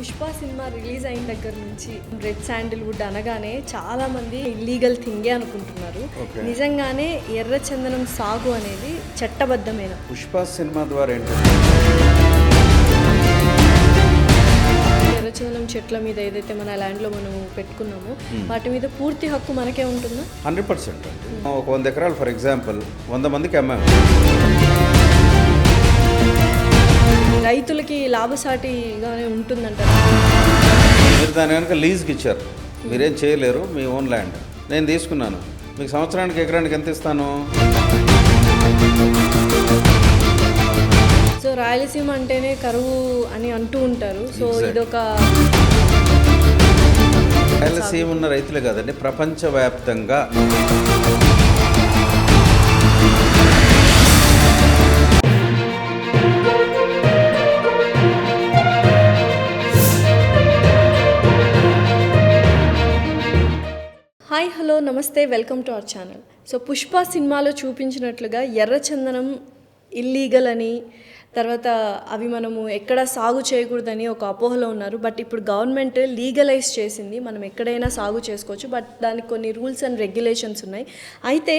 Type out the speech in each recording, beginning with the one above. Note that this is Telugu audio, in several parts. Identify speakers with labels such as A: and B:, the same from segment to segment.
A: పుష్ప సినిమా రిలీజ్ అయిన దగ్గర నుంచి రెడ్ శాండిల్వుడ్ అనగానే చాలా మంది ఇల్లీగల్ థింగే అనుకుంటున్నారు. నిజంగానే ఎర్ర చందనం సాగు అనేది చట్టబద్ధమైన?
B: పుష్ప సినిమా ద్వారా ఏంటంటే
A: ఎర్ర చందనం చెట్ల మీద ఏదైతే మన ల్యాండ్లో మనం పెట్టుకున్నామో వాటి మీద పూర్తి హక్కు మనకే ఉంటుందా?
B: హండ్రెడ్ పర్సెంట్ ఒక వంద ఎకరాలు ఫర్ ఎగ్జాంపుల్ వంద మందికి అమ్మాము
A: రైతులకి లాభసాటిగానే ఉంటుందంటారు
B: మీరు దాని కనుక లీజ్కి ఇచ్చారు. మీరేం చేయలేరు మీ ఓన్ ల్యాండ్. నేను తీసుకున్నాను. మీకు సంవత్సరానికి ఎకరానికి ఎంత ఇస్తాను?
A: సో రాయలసీమ అంటేనే కరువు అని అంటూ ఉంటారు. సో. ఇదొక
B: రాయలసీమ ఉన్న రైతులే కాదండి ప్రపంచవ్యాప్తంగా.
A: నమస్తే welcome to our channel. So Pushpa సినిమాలో చూపించినట్లుగా ఎర్రచందనం ఇల్లీగల్ అని తర్వాత అవి మనము ఎక్కడ సాగు చేయకూడదని ఒక అపోహలో ఉన్నారు. బట్ ఇప్పుడు గవర్నమెంట్ లీగలైజ్ చేసింది. మనం ఎక్కడైనా సాగు చేసుకోవచ్చు. బట్ దానికి కొన్ని రూల్స్ అండ్ రెగ్యులేషన్స్ ఉన్నాయి. అయితే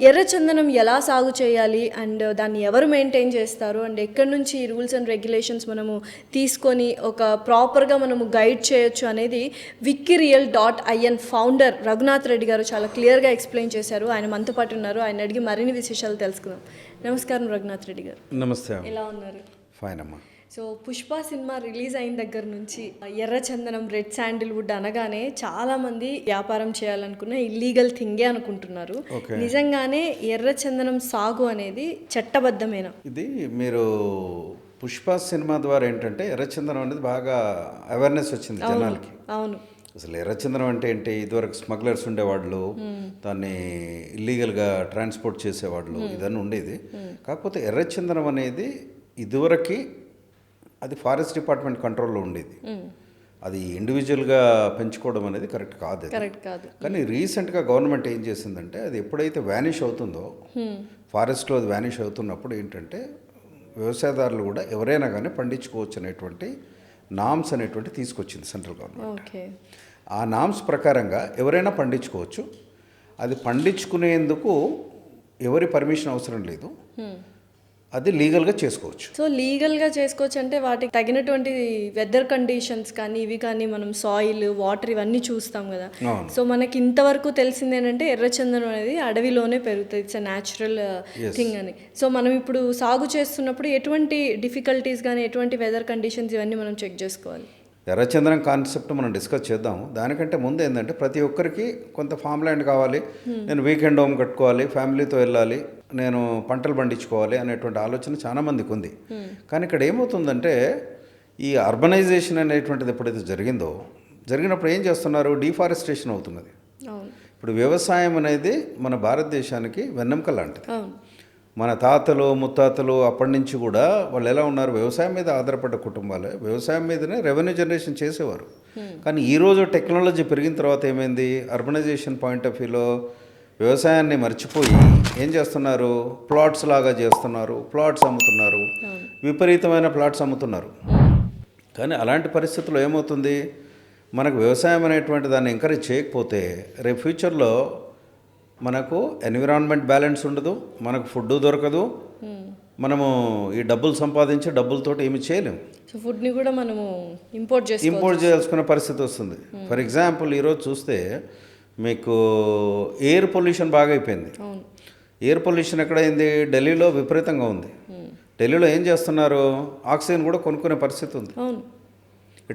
A: ఎర్రచందనం ఎలా సాగు చేయాలి? అండ్ దాన్ని ఎవరు మెయింటైన్ చేస్తారు? అండ్ ఎక్కడి నుంచి ఈ రూల్స్ అండ్ రెగ్యులేషన్స్ మనము తీసుకొని ఒక ప్రాపర్గా మనము గైడ్ చేయొచ్చు అనేది విక్కిరియల్ dot in founder Raghunath Reddy గారు చాలా క్లియర్గా ఎక్స్ప్లెయిన్ చేశారు. ఆయన మనతో పాటు ఉన్నారు. ఆయన అడిగి మరిన్ని విశేషాలు తెలుసుకుందాం. నమస్కారం రఘునాథ్ రెడ్డి గారు.
B: నమస్తే.
A: ఎలా ఉన్నారు?
B: ఫైన్ అమ్మా.
A: సో పుష్ప సినిమా రిలీజ్ అయిన దగ్గర నుంచి ఎర్రచందనం రెడ్ శాండిల్వుడ్ అనగానే చాలా మంది వ్యాపారం చేయాలనుకున్న ఇల్లీగల్ థింగే అనుకుంటున్నారు. నిజంగానే ఎర్రచందనం సాగు అనేది చట్టబద్ధమేనా?
B: ఇది మీరు పుష్ప సినిమా ద్వారా ఏంటంటే ఎర్రచందనం అనేది బాగా అవేర్నెస్ వచ్చింది జనాలకి.
A: అవును.
B: అసలు ఎర్రచందనం అంటే ఏంటి? ఇదివరకు స్మగ్లర్స్ ఉండేవాళ్ళు దాన్ని ఇల్లీగల్గా ట్రాన్స్పోర్ట్ చేసేవాళ్ళు ఇదన్నీ ఉండేది. కాకపోతే ఎర్రచందనం అనేది ఇదివరకు అది ఫారెస్ట్ డిపార్ట్మెంట్ కంట్రోల్లో ఉండేది. అది ఇండివిజువల్గా పెంచుకోవడం అనేది కరెక్ట్ కాదు.
A: కరెక్ట్ కాదు.
B: కానీ రీసెంట్గా గవర్నమెంట్ ఏం చేసిందంటే అది ఎప్పుడైతే వ్యానిష్ అవుతుందో ఫారెస్ట్లో అది వ్యానిష్ అవుతున్నప్పుడు ఏంటంటే వ్యవసాయదారులు కూడా ఎవరైనా కానీ పండించుకోవచ్చు అనేటువంటి నామ్స్ అనేటువంటి తీసుకొచ్చింది సెంట్రల్ గవర్నమెంట్.
A: ఓకే.
B: ఆ నామ్స్ ప్రకారంగా ఎవరైనా పండించుకోవచ్చు. అది పండించుకునేందుకు ఎవరి పర్మిషన్ అవసరం లేదు. అది లీగల్గా చేసుకోవచ్చు.
A: సో లీగల్గా చేసుకోవచ్చు అంటే వాటికి తగినటువంటి వెదర్ కండిషన్స్ కానీ ఇవి కానీ మనం సాయిల్ వాటర్ ఇవన్నీ చూస్తాం కదా. సో మనకి ఇంతవరకు తెలిసింది ఏంటంటే ఎర్రచందనం అనేది అడవిలోనే పెరుగుతుంది. ఇట్స్ న్యాచురల్ థింగ్ అని. సో మనం ఇప్పుడు సాగు చేస్తున్నప్పుడు ఎటువంటి డిఫికల్టీస్ కానీ ఎటువంటి వెదర్ కండిషన్స్ ఇవన్నీ మనం చెక్ చేసుకోవాలి.
B: ఎర్రచంద్రం కాన్సెప్ట్ మనం డిస్కస్ చేద్దాం. దానికంటే ముందు ఏంటంటే ప్రతి ఒక్కరికి కొంత ఫామ్ ల్యాండ్ కావాలి. నేను వీకెండ్ హోమ్ కట్టుకోవాలి ఫ్యామిలీతో వెళ్ళాలి నేను పంటలు పండించుకోవాలి అనేటువంటి ఆలోచన చాలా మందికి ఉంది. కానీ ఇక్కడ ఏమవుతుందంటే ఈ అర్బనైజేషన్ అనేటువంటిది ఎప్పుడైతే జరిగిందో జరిగినప్పుడు ఏం చేస్తున్నారు? డిఫారెస్టేషన్ అవుతున్నది. ఇప్పుడు వ్యవసాయం అనేది మన భారతదేశానికి వెన్నెముక లాంటిది. మన తాతలు ముత్తాతలు అప్పటి నుంచి కూడా వాళ్ళు ఎలా ఉన్నారు? వ్యవసాయం మీద ఆధారపడ్డ కుటుంబాలే. వ్యవసాయం మీదనే రెవెన్యూ జనరేషన్ చేసేవారు. కానీ ఈరోజు టెక్నాలజీ పెరిగిన తర్వాత ఏమైంది? అర్బనైజేషన్ పాయింట్ ఆఫ్ వ్యూలో వ్యవసాయాన్ని మర్చిపోయి ఏం చేస్తున్నారు? ప్లాట్స్ లాగా చేస్తున్నారు. ప్లాట్స్ అమ్ముతున్నారు. విపరీతమైన ప్లాట్స్ అమ్ముతున్నారు. కానీ అలాంటి పరిస్థితుల్లో ఏమవుతుంది? మనకు వ్యవసాయం అనేటువంటి దాన్ని ఎంకరేజ్ చేయకపోతే రేపు ఫ్యూచర్లో మనకు ఎన్విరాన్మెంట్ బ్యాలెన్స్ ఉండదు మనకు ఫుడ్ దొరకదు. మనము ఈ డబ్బులు సంపాదించి డబ్బులతోటి ఏమి చేయలేము
A: సో ఫుడ్ని కూడా మనము ఇంపోర్ట్ చేసుకోవాలి
B: ఇంపోర్ట్ చేయాల్సుకునే పరిస్థితి వస్తుంది. ఫర్ ఎగ్జాంపుల్ ఈరోజు చూస్తే మీకు ఎయిర్ పొల్యూషన్ బాగా అయిపోయింది. ఎయిర్ పొల్యూషన్ ఎక్కడైంది? ఢిల్లీలో విపరీతంగా ఉంది. ఢిల్లీలో ఏం చేస్తున్నారు? ఆక్సిజన్ కూడా కొనుక్కునే పరిస్థితి ఉంది.
A: అవును.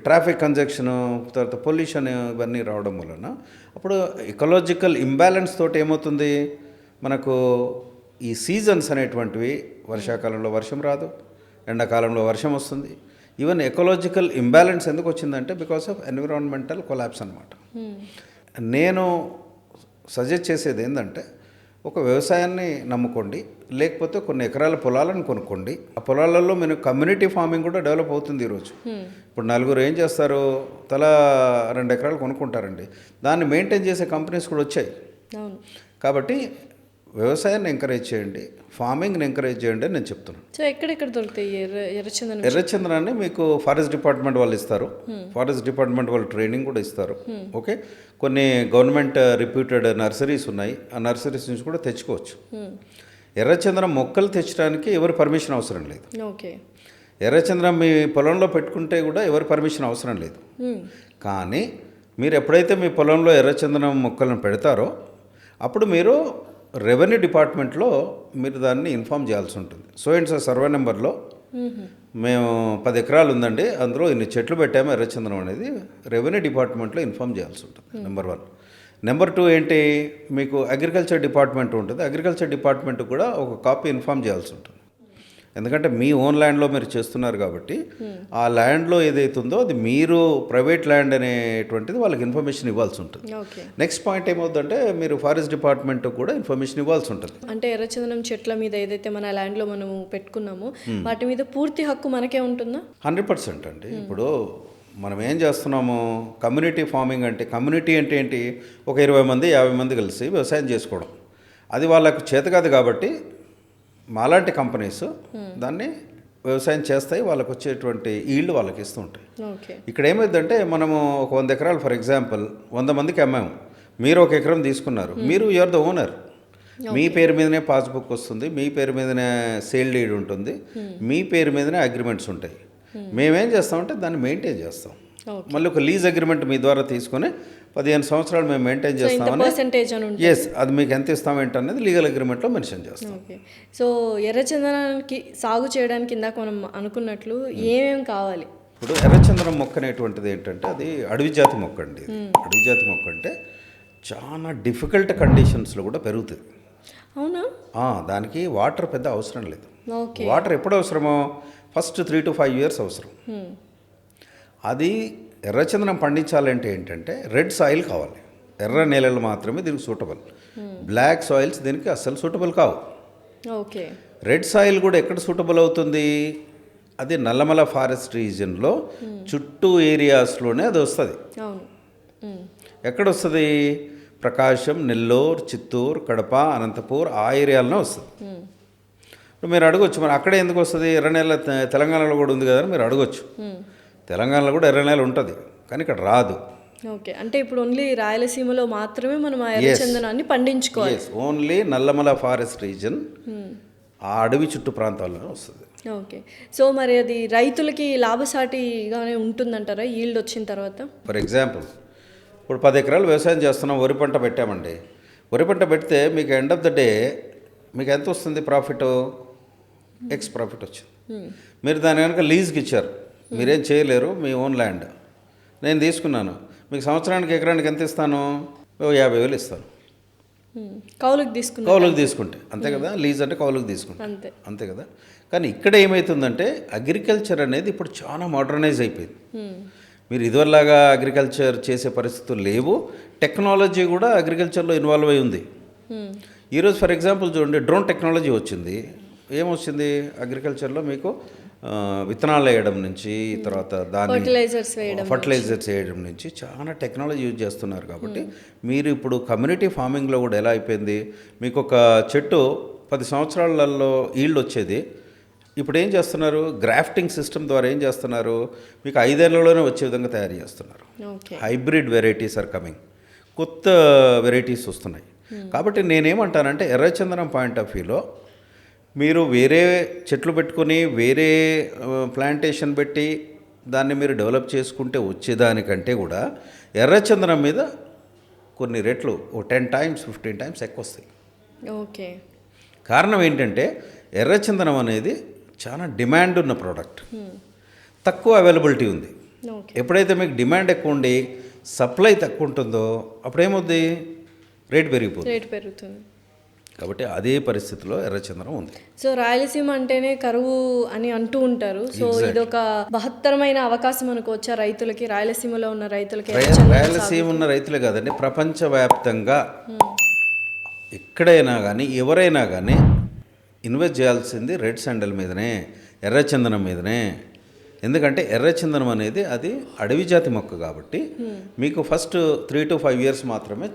B: ట్రాఫిక్ కంజక్షన్ తర్వాత పొల్యూషన్ ఇవన్నీ రావడం వలన అప్పుడు ఎకలాజికల్ ఇంబ్యాలెన్స్ తోటి ఏమవుతుంది? మనకు ఈ సీజన్స్ అనేటువంటివి వర్షాకాలంలో వర్షం రాదు ఎండాకాలంలో వర్షం వస్తుంది. ఈవెన్ ఎకలాజికల్ ఇంబ్యాలెన్స్ ఎందుకు వచ్చిందంటే బికాస్ ఆఫ్ ఎన్విరాన్మెంటల్ కొలాప్స్ అనమాట నేను సజెస్ట్ చేసేది ఏంటంటే ఒక వ్యవసాయాన్ని నమ్ముకోండి లేకపోతే కొన్ని ఎకరాల పొలాలను కొనుక్కోండి. ఆ పొలాలలో మీరు కమ్యూనిటీ ఫార్మింగ్ కూడా డెవలప్ అవుతుంది ఈరోజు ఇప్పుడు నలుగురు ఏం చేస్తారు తలా రెండు ఎకరాలు కొనుక్కుంటారండి. దాన్ని మెయింటైన్ చేసే కంపెనీస్ కూడా వచ్చాయి. కాబట్టి వ్యవసాయాన్ని ఎంకరేజ్ చేయండి. ఫార్మింగ్ని ఎంకరేజ్ చేయండి అని నేను చెప్తున్నాను
A: సో ఎక్కడెక్కడ దొరుకుతాయి? ఎర్ర ఎర్రచందనం?
B: ఎర్రచంద్రాన్ని మీకు ఫారెస్ట్ డిపార్ట్మెంట్ వాళ్ళు ఇస్తారు. ఫారెస్ట్ డిపార్ట్మెంట్ వాళ్ళు ట్రైనింగ్ కూడా ఇస్తారు. ఓకే కొన్ని గవర్నమెంట్ రిప్యూటెడ్ నర్సరీస్ ఉన్నాయి. ఆ నర్సరీస్ నుంచి కూడా తెచ్చుకోవచ్చు. ఎర్రచంద్రం మొక్కలు తెచ్చడానికి ఎవరి పర్మిషన్ అవసరం లేదు.
A: ఓకే.
B: ఎర్రచంద్రం మీ పొలంలో పెట్టుకుంటే కూడా ఎవరి పర్మిషన్ అవసరం లేదు. కానీ మీరు ఎప్పుడైతే మీ పొలంలో ఎర్రచందనం మొక్కలను పెడతారో అప్పుడు మీరు రెవెన్యూ డిపార్ట్మెంట్లో మీరు దాన్ని ఇన్ఫామ్ చేయాల్సి ఉంటుంది. సో అండ్ సో సర్వే నెంబర్లో మేము. పది ఎకరాలు ఉందండి అందులో ఇన్ని చెట్లు పెట్టాము ఎర్రచందనం అనేది రెవెన్యూ డిపార్ట్మెంట్లో ఇన్ఫామ్ చేయాల్సి ఉంటుంది నెంబర్ వన్. నెంబర్ టూ ఏంటి మీకు అగ్రికల్చర్ డిపార్ట్మెంట్ ఉంటుంది అగ్రికల్చర్ డిపార్ట్మెంట్ కూడా ఒక కాపీ ఇన్ఫామ్ చేయాల్సి ఉంటుంది. ఎందుకంటే మీ ఓన్ ల్యాండ్లో మీరు చేస్తున్నారు కాబట్టి ఆ ల్యాండ్లో ఏదైతుందో అది మీరు ప్రైవేట్ ల్యాండ్ అనేటువంటిది వాళ్ళకి ఇన్ఫర్మేషన్ ఇవ్వాల్సి ఉంటుంది. నెక్స్ట్ పాయింట్ ఏమవుతుందంటే మీరు ఫారెస్ట్ డిపార్ట్మెంట్ కూడా ఇన్ఫర్మేషన్ ఇవ్వాల్సి ఉంటుంది.
A: అంటే ఎర్రచందనం చెట్ల మీద ఏదైతే మన ల్యాండ్లో మనము పెట్టుకున్నామో వాటి మీద పూర్తి హక్కు మనకే ఉంటుందా?
B: హండ్రెడ్ పర్సెంట్ అండి. ఇప్పుడు మనం ఏం చేస్తున్నాము? కమ్యూనిటీ ఫార్మింగ్ అంటే కమ్యూనిటీ అంటే ఏంటి? ఒక ఇరవై మంది యాభై మంది కలిసి వ్యవసాయం చేసుకోవడం. అది వాళ్ళకు చేత కాదు కాబట్టి మాలాంటి కంపెనీస్ దాన్ని వ్యవసాయం చేస్తాయి వాళ్ళకు వచ్చేటువంటి ఈల్డ్ వాళ్ళకి ఇస్తూ ఉంటాయి
A: ఓకే.
B: ఇక్కడ ఏమైందంటే మనము ఒక వంద ఎకరాలు ఫర్ ఎగ్జాంపుల్ వంద మందికి అమ్మాము. మీరు ఒక ఎకరం తీసుకున్నారు. మీరు యూఆర్ ద ఓనర్. మీ పేరు మీదనే పాస్బుక్ వస్తుంది మీ పేరు మీదనే సేల్ డీడ్ ఉంటుంది మీ పేరు మీదనే అగ్రిమెంట్స్ ఉంటాయి. మేమేం చేస్తామంటే దాన్ని మెయింటైన్ చేస్తాం. మళ్ళీ ఒక లీజ్ అగ్రిమెంట్ మీ ద్వారా తీసుకొని పదిహేను సంవత్సరాలు మేము మెయింటైన్ చేస్తామని
A: ఉంటుంది.
B: ఎస్ అది మీకు ఎంత ఇస్తాం ఏంటనేది లీగల్ అగ్రిమెంట్లో మెన్షన్ చేస్తాం.
A: ఓకే సో ఎర్రచందనానికి సాగు చేయడానికి ఇందాక మనం అనుకున్నట్లు ఏమేమి కావాలి?
B: ఇప్పుడు ఎర్రచంద్రం మొక్క అనేటువంటిది ఏంటంటే అది అడవి జాతి మొక్క అండి. ఇది. అడవి జాతి మొక్క అంటే చాలా డిఫికల్ట్ కండిషన్స్లో కూడా పెరుగుతుంది
A: అవునా?
B: దానికి వాటర్ పెద్ద అవసరం లేదు. వాటర్ ఎప్పుడు అవసరమో? First three to five years అవసరం.
A: హ్మ్.
B: అది ఎర్రచందనం పండించాలంటే ఏంటంటే రెడ్ సాయిల్ కావాలి. ఎర్ర నేలలు మాత్రమే దీనికి సూటబుల్. బ్లాక్ సాయిల్స్ దీనికి అస్సలు సూటబుల్ కావు.
A: ఓకే.
B: రెడ్ సాయిల్ కూడా ఎక్కడ సూటబుల్ అవుతుంది? అది నల్లమల ఫారెస్ట్ రీజియన్లో చుట్టూ ఏరియాస్లోనే అది వస్తుంది.
A: హ్మ్.
B: ఎక్కడ వస్తుంది ప్రకాశం నెల్లూరు చిత్తూరు కడప అనంతపూర్ ఆ ఏరియాలోనే వస్తుంది. మీరు అడగొచ్చు. మరి అక్కడే ఎందుకు వస్తుంది? ఎర్రనేల తె- తెలంగాణలో కూడా ఉంది కదా మీరు అడగొచ్చు. తెలంగాణలో కూడా ఎర్రనేల ఉంటుంది కానీ ఇక్కడ రాదు.
A: ఓకే అంటే ఇప్పుడు ఓన్లీ రాయలసీమలో మాత్రమే మనం ఆ ఎర్రచందనాన్ని పండించుకోవాలి.
B: ఓన్లీ నల్లమల ఫారెస్ట్ రీజన్ ఆ అడవి చుట్టూ ప్రాంతాల్లోనే వస్తుంది.
A: ఓకే సో మరి అది రైతులకి లాభసాటిగానే ఉంటుందంటారా ఈల్డ్ వచ్చిన తర్వాత?
B: ఫర్ ఎగ్జాంపుల్ ఇప్పుడు పది ఎకరాలు వ్యవసాయం చేస్తున్నాం వరి పంట పెట్టామండి. వరి పంట పెడితే మీకు ఎండ్ ఆఫ్ ద డే మీకు ఎంత వస్తుంది ప్రాఫిట్ ఎక్స్ ప్రాఫిట్ వచ్చింది. మీరు దాని కనుక లీజ్కి ఇచ్చారు. మీరేం చేయలేరు మీ ఓన్ ల్యాండ్. నేను తీసుకున్నాను. మీకు సంవత్సరానికి ఎకరానికి ఎంత ఇస్తాను? యాభై వేలు ఇస్తాను.
A: కౌలుకి తీసుకున్నా
B: కౌలుకు తీసుకుంటే. అంతే కదా? లీజ్ అంటే కౌలుకు తీసుకుంటే.
A: అంతే.
B: అంతే కదా? కానీ ఇక్కడ ఏమవుతుందంటే అగ్రికల్చర్ అనేది ఇప్పుడు చాలా మోడర్నైజ్ అయిపోయింది. మీరు ఇదివరలాగా అగ్రికల్చర్ చేసే పరిస్థితులు లేవు. టెక్నాలజీ కూడా అగ్రికల్చర్లో ఇన్వాల్వ్ అయి ఉంది. ఈరోజు ఫర్ ఎగ్జాంపుల్ చూడండి డ్రోన్ టెక్నాలజీ వచ్చింది. ఏమొచ్చింది అగ్రికల్చర్లో మీకు? విత్తనాలు వేయడం నుంచి తర్వాత దాన్ని
A: ఫర్టిలైజర్స్ వేయడం
B: ఫర్టిలైజర్స్ వేయడం నుంచి చాలా టెక్నాలజీ యూజ్ చేస్తున్నారు కాబట్టి మీరు ఇప్పుడు కమ్యూనిటీ ఫార్మింగ్లో కూడా ఎలా అయిపోయింది? మీకు ఒక చెట్టు పది సంవత్సరాలలో ఈల్డ్ వచ్చేది. ఇప్పుడు ఏం చేస్తున్నారు? గ్రాఫ్టింగ్ సిస్టమ్ ద్వారా ఏం చేస్తున్నారు? మీకు ఐదేళ్ళలోనే వచ్చే విధంగా తయారు చేస్తున్నారు. Hybrid varieties are coming. కొత్త వెరైటీస్ వస్తున్నాయి. కాబట్టి నేనేమంటానంటే ఎర్రచందనం పాయింట్ ఆఫ్ వ్యూలో మీరు వేరే చెట్లు పెట్టుకొని వేరే ప్లాంటేషన్ పెట్టి దాన్ని మీరు డెవలప్ చేసుకుంటే వచ్చేదానికంటే కూడా ఎర్రచందనం మీద కొన్ని రెట్లు ఓ టెన్ టైమ్స్ ఫిఫ్టీన్ టైమ్స్ ఎక్కువ వస్తాయి
A: ఓకే.
B: కారణం ఏంటంటే ఎర్రచందనం అనేది చాలా డిమాండ్ ఉన్న ప్రోడక్ట్ తక్కువ అవైలబిలిటీ ఉంది. ఎప్పుడైతే మీకు డిమాండ్ ఎక్కువ ఉండి సప్లై తక్కువ ఉంటుందో అప్పుడేమవుద్ది? రేట్ పెరిగిపోతుంది
A: రేట్ పెరుగుతుంది.
B: కాబట్టి అదే పరిస్థితిలో ఎర్రచందనం ఉంది.
A: సో రాయలసీమ అంటేనే కరువు అని అంటూ ఉంటారు. సో ఇదొక బహత్తరమైన అవకాశం అనుకోవచ్చా రైతులకి రాయలసీమలో ఉన్న రైతులకి
B: రయ- రాయలసీమ ఉన్న రైతులే కాదండి ప్రపంచవ్యాప్తంగా ఎక్కడైనా కానీ ఎవరైనా కానీ ఇన్వెస్ట్ చేయాల్సింది రెడ్ శాండల్ మీదనే ఎర్రచందనం మీదనే. ఎందుకంటే ఎర్రచందనం అనేది అది అడవి జాతి మొక్క కాబట్టి మీకు first three to five years మాత్రమే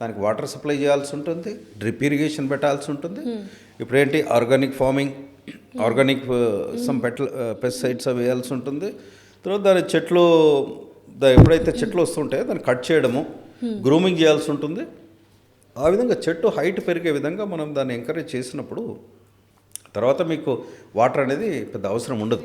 B: దానికి వాటర్ సప్లై చేయాల్సి ఉంటుంది డ్రిప్ ఇరిగేషన్ పెట్టాల్సి ఉంటుంది. ఇప్పుడేంటి ఆర్గానిక్ ఫార్మింగ్ ఆర్గానిక్ సమ్ పెట్ పెస్టిసైడ్స్ అవి వేయాల్సి ఉంటుంది. తర్వాత దాని చెట్లు దా ఎప్పుడైతే చెట్లు వస్తుంటాయో దాన్ని కట్ చేయడము గ్రూమింగ్ చేయాల్సి ఉంటుంది. ఆ విధంగా చెట్టు హైట్ పెరిగే విధంగా మనం దాన్ని ఎంకరేజ్ చేసినప్పుడు తర్వాత మీకు వాటర్ అనేది పెద్ద అవసరం ఉండదు.